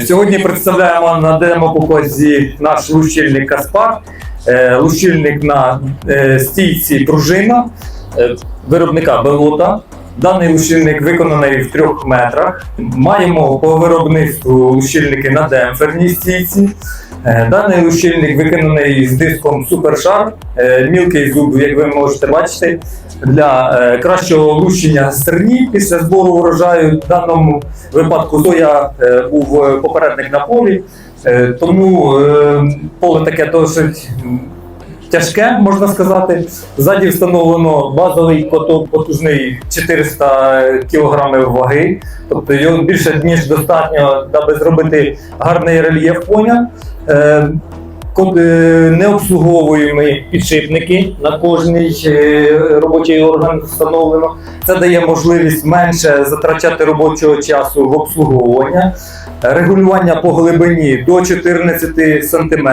Сьогодні представляємо на демо-показі наш лущильник Каспар, Е, лущильник на е, стійці пружина е, виробника Белота. Даний лущильник виконаний в трьох метрах. Маємо по виробництву лущильники на демпферній стійці. Е, Даний лущильник виконаний з диском Супершар, е, мілкий зуб, як ви можете бачити, для е, кращого лущення стерні після збору урожаю. В даному випадку соя е, був попередник на полі, тому поле таке досить тяжке, можна сказати. Ззаді встановлено базовий поток потужний 400 кг ваги, тобто його більше ніж достатньо, аби зробити гарний рельєф поня. Е, ко- е, підшипники на кожний е, робочий орган встановлено. Це дає можливість менше затрачати робочого часу в обслуговування. Регулювання по глибині до 14 см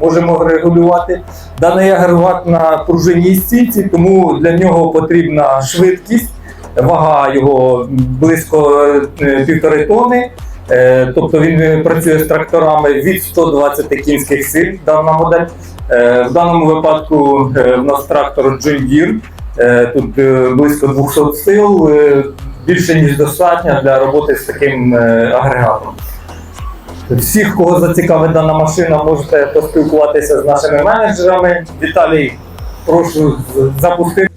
можемо регулювати. Даний агрегат на пружинній стійці, тому для нього потрібна швидкість. Вага його близько е, півтори тони. Е, тобто він е, працює з тракторами від 120 кінських сил. Дана модель. Е, в даному випадку в нас трактор John Deere, Тут близько 200 сил, більше ніж достатньо для роботи з таким агрегатом. Всіх, кого зацікавить дана машина, можете поспілкуватися з нашими менеджерами. Віталій, прошу запустити.